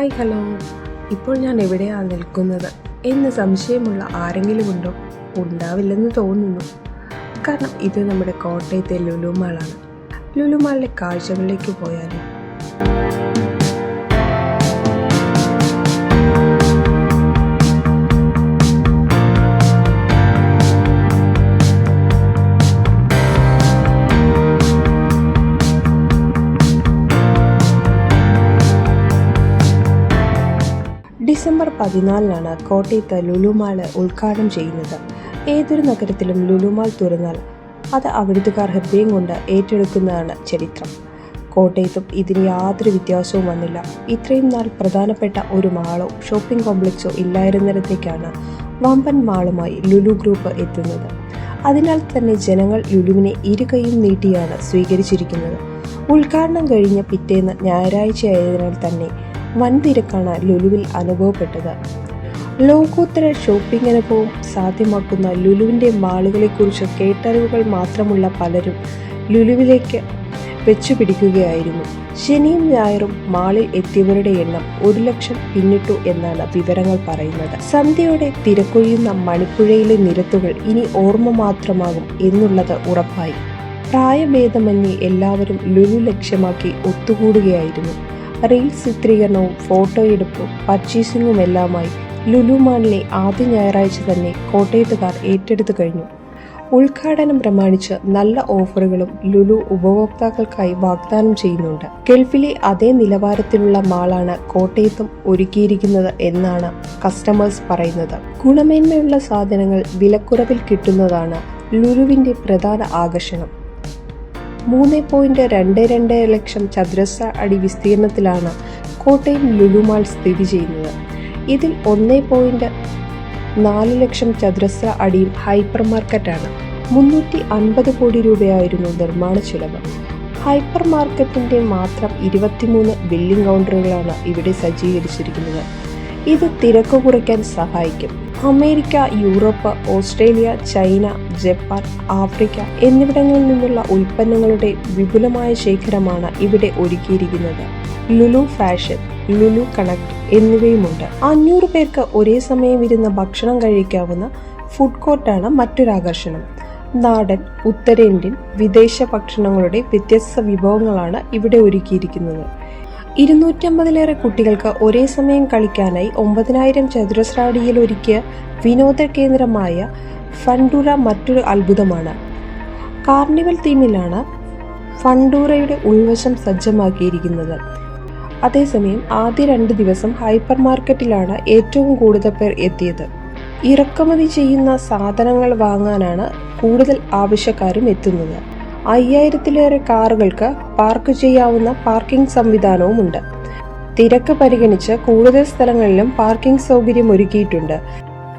Hi hello. ഇപ്പോൾ ഞാൻ എവിടെയാണ് നിൽക്കുന്നത്? എന്ന് സംശയമുള്ള ആരെങ്കിലും ഉണ്ടോ? ഉണ്ടാവില്ലെന്ന് തോന്നുന്നു. കാരണം ഇത് നമ്മുടെ കോട്ടയത്തെ ലുലുമാളാണ് ലുലുമാളിലെ കാഴ്ചകളിലേക്ക് പോയാലോ. ഡിസംബർ പതിനാലിനാണ് കോട്ടയത്ത് ലുലുമാൾ ഉദ്ഘാടനം ചെയ്യുന്നത്. ഏതൊരു നഗരത്തിലും ലുലുമാൾ തുറന്നാൽ അത് അവിടുത്തുകാർ ഹൃദയം കൊണ്ട് ഏറ്റെടുക്കുന്നതാണ് ചരിത്രം. കോട്ടയത്തും ഇതിന് യാതൊരു വ്യത്യാസവും വന്നില്ല. ഇത്രയും നാൾ പ്രധാനപ്പെട്ട ഒരു മാളോ ഷോപ്പിംഗ് കോംപ്ലക്സോ ഇല്ലായിരുന്നിടത്തേക്കാണ് വമ്പൻ മാളുമായി ലുലു ഗ്രൂപ്പ് എത്തുന്നത്. അതിനാൽ തന്നെ ജനങ്ങൾ ലുലുവിനെ ഇരുകൈയും നീട്ടിയാണ് സ്വീകരിച്ചിരിക്കുന്നത്. ഉദ്ഘാടനം കഴിഞ്ഞ പിറ്റേന്ന് ഞായറാഴ്ചയായതിനാൽ തന്നെ വൻ തിരക്കാണ് ലുലുവിൽ അനുഭവപ്പെട്ടത്. ലോകോത്തര ഷോപ്പിംഗ് അനുഭവം സാധ്യമാക്കുന്ന ലുലുവിന്റെ മാളുകളെക്കുറിച്ച് കേട്ടറിവുകൾ മാത്രമുള്ള പലരും ലുലുവിലേക്ക് വെച്ചുപിടിക്കുകയായിരുന്നു. ശനിയും ഞായറും മാളിൽ എത്തിയവരുടെ എണ്ണം ഒരു ലക്ഷം പിന്നിട്ടു എന്നാണ് വിവരങ്ങൾ പറയുന്നത്. സന്ധ്യയോടെ തിരക്കൊഴിയുന്ന മണിപ്പുഴയിലെ നിരത്തുകൾ ഇനി ഓർമ്മ മാത്രമാകും എന്നുള്ളത് ഉറപ്പായി. പ്രായഭേദമന്യേ എല്ലാവരും ലുലു ലക്ഷ്യമാക്കി ഒത്തുകൂടുകയായിരുന്നു. റീൽസ് ചിത്രീകരണവും ഫോട്ടോയെടുപ്പും പർച്ചേസിംഗുമെല്ലാമായി ലുലു മാളിലെ ആദ്യ ഞായറാഴ്ച തന്നെ കോട്ടയത്തുകാർ ഏറ്റെടുത്തു കഴിഞ്ഞു. ഉദ്ഘാടനം പ്രമാണിച്ച് നല്ല ഓഫറുകളും ലുലു ഉപഭോക്താക്കൾക്കായി വാഗ്ദാനം ചെയ്യുന്നുണ്ട്. ഗൾഫിലെ അതേ നിലവാരത്തിലുള്ള മാളാണ് കോട്ടയത്തും ഒരുക്കിയിരിക്കുന്നത് എന്നാണ് കസ്റ്റമേഴ്സ് പറയുന്നത്. ഗുണമേന്മയുള്ള സാധനങ്ങൾ വിലക്കുറവിൽ കിട്ടുന്നതാണ് ലുലുവിന്റെ പ്രധാന ആകർഷണം. മൂന്ന് പോയിന്റ് രണ്ട് രണ്ട് ലക്ഷം ചതുരശ്ര അടി വിസ്തീർണത്തിലാണ് കോട്ടയം ലുലുമാൾ സ്ഥിതി ചെയ്യുന്നത്. ഇതിൽ ഒന്ന് പോയിന്റ് നാല് ലക്ഷം ചതുരശ്ര അടിയും ഹൈപ്പർ മാർക്കറ്റാണ് മുന്നൂറ്റി അൻപത് കോടി രൂപയായിരുന്നു നിർമ്മാണ ചെലവ്. ഹൈപ്പർ മാർക്കറ്റിന്റെ മാത്രം ഇരുപത്തിമൂന്ന് ബില്ലിംഗ് കൗണ്ടറുകളാണ് ഇവിടെ സജ്ജീകരിച്ചിരിക്കുന്നത്. ഇത് തിരക്ക് കുറയ്ക്കാൻ സഹായിക്കും. America Europe Australia China Japan Africa എന്നിവിടങ്ങളിൽ നിന്നുള്ള ഉൽപ്പന്നങ്ങളുടെ വിപുലമായ ശേഖരമാണ് ഇവിടെ ഒരുക്കിയിരിക്കുന്നത്. ലുലു ഫാഷൻ ലുലു കണക്ട് എന്നിവയുമുണ്ട്. അഞ്ഞൂറ് പേർക്ക് ഒരേ സമയം ഇരുന്ന് ഭക്ഷണം കഴിക്കാവുന്ന ഫുഡ് കോർട്ടാണ് മറ്റൊരാകർഷണം നാടൻ ഉത്തരേന്ത്യൻ വിദേശ ഭക്ഷണങ്ങളുടെ വ്യത്യസ്ത വിഭവങ്ങളാണ് ഇവിടെ ഒരുക്കിയിരിക്കുന്നത്. ഇരുന്നൂറ്റമ്പതിലേറെ കുട്ടികൾക്ക് ഒരേ സമയം കളിക്കാനായി ഒമ്പതിനായിരം ചതുരശ്ര അടിയിൽ ഒരുക്കിയ വിനോദ കേന്ദ്രമായ ഫണ്ടൂര മറ്റൊരു അത്ഭുതമാണ്. കാർണിവൽ തീമിലാണ് ഫണ്ടൂറയുടെ ഉൾവശം സജ്ജമാക്കിയിരിക്കുന്നത്. അതേസമയം ആദ്യ രണ്ട് ദിവസം ഹൈപ്പർ മാർക്കറ്റിലാണ് ഏറ്റവും കൂടുതൽ പേർ എത്തിയത്. ഇറക്കുമതി ചെയ്യുന്ന സാധനങ്ങൾ വാങ്ങാനാണ് കൂടുതൽ ആവശ്യക്കാരും എത്തുന്നത്. അയ്യായിരത്തിലേറെ കാറുകൾക്ക് പാർക്ക് ചെയ്യാവുന്ന പാർക്കിംഗ് സംവിധാനവുമുണ്ട്. തിരക്ക് പരിഗണിച്ച് കൂടുതൽ സ്ഥലങ്ങളിലും പാർക്കിംഗ് സൗകര്യം ഒരുക്കിയിട്ടുണ്ട്